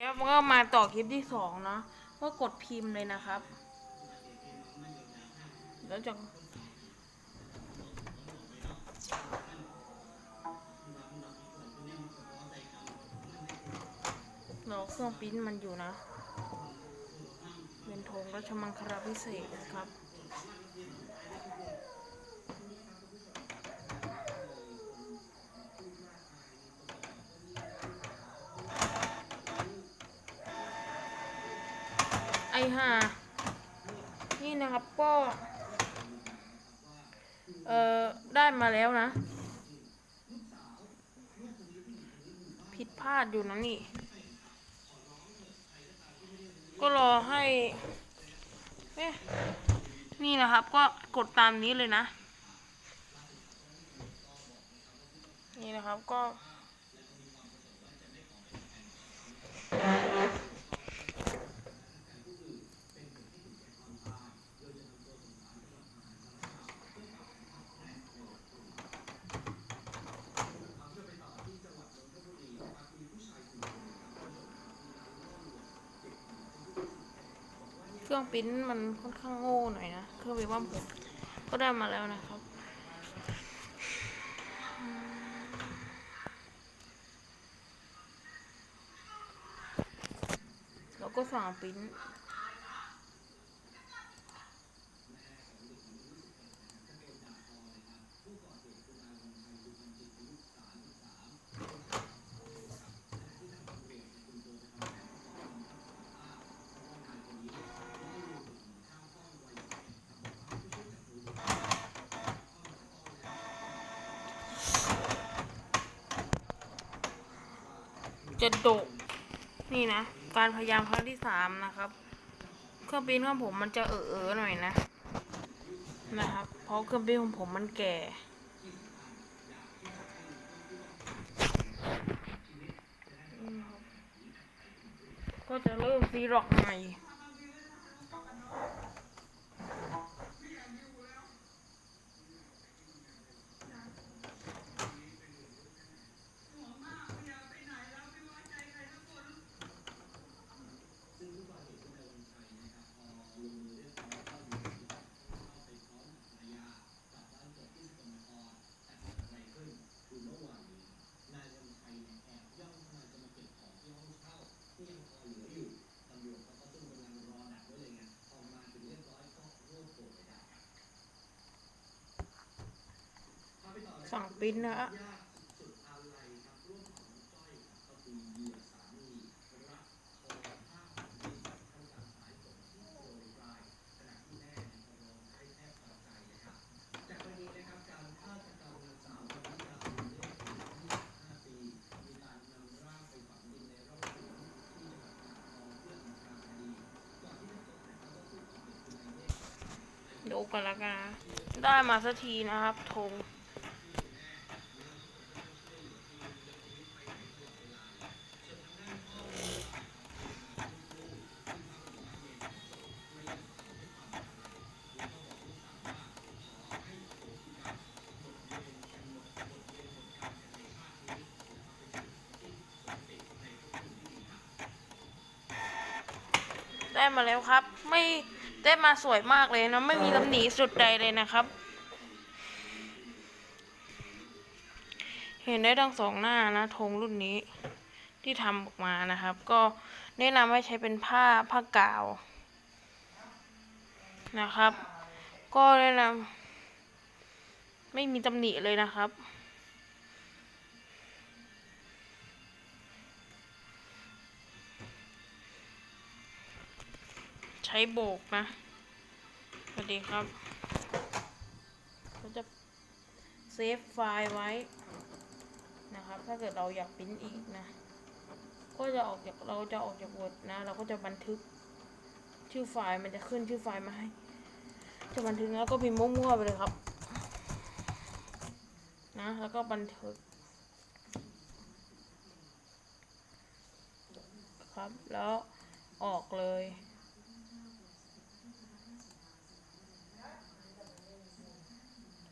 แล้วก็มาต่อคลิปที่สองเนาะก็กดพิมพ์เลยนะครับแล้วจะเราเครื่องปิ้นมันอยู่นะ เป็นธงราชมังคลาพิเศษนะครับ ห่านี่นะครับก็ เอ่อ ได้มาแล้วนะ ผิดพลาดอยู่นะนี่ ก็รอให้เอ๊ะนี่นะครับ ก็กดตามนี้เลยนะ นี่นะครับก็ เครื่องปิ้นมันค่อนข้างโง่หน่อยนะ เครื่องวิว่าผมก็ได้มาแล้วนะครับ แล้วก็สั่งปิ้น จะโดกนี่นะ การพยายามครั้งที่สามนะครับ เครื่องบินของผมมันจะเออเออๆหน่อยนะ นะครับ เพราะเครื่องบินของผมมันแก่ก็จะเริ่มซีร็อกใหม่ สั่งปริ้นนะฮะดูกันล้วกันได้มาสักทีนะครับธง ได้มาแล้วครับ ไม่ได้มาสวยมากเลยนะไม่มีตำหนิสุดใดเลยนะครับ เห็นได้ทั้งสองหน้านะธงรุ่นนี้ที่ทำออกมานะครับ ก็แนะนำให้ใช้เป็นผ้าผ้ากาวนะครับ ก็แนะนำไม่มีตำหนิเลยนะครับ ใช้โบกนะสวัสดีครับเราจะเซฟไฟล์ไว้นะครับ ถ้าเกิดเราอยากปริ้นอีกนะ ก็จะออกจากเราจะออกจาก Word นะ เราก็จะบันทึกชื่อไฟล์มันจะขึ้นชื่อไฟล์มาให้ จะบันทึกแล้วก็พิมพ์มั่วๆไปเลยครับ นะ แล้วก็บันทึก ครับ แล้วออกเลย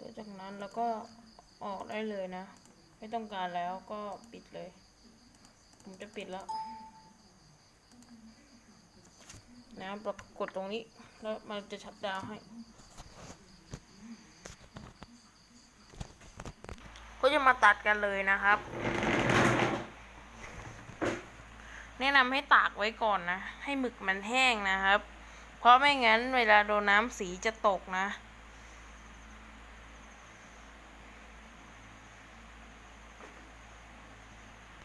ตัวจากนั้น แล้วก็ออกได้เลยนะ ไม่ต้องการแล้วก็ปิดเลย ผมจะปิดแล้วนะเรากดตรงนี้ แล้วมันจะชัดดาวให้ ก็จะมาตัดกันเลยนะครับ แนะนำให้ตากไว้ก่อนนะ ให้หมึกมันแห้งนะครับ เพราะไม่งั้นเวลาโดนน้ำสีจะตกนะ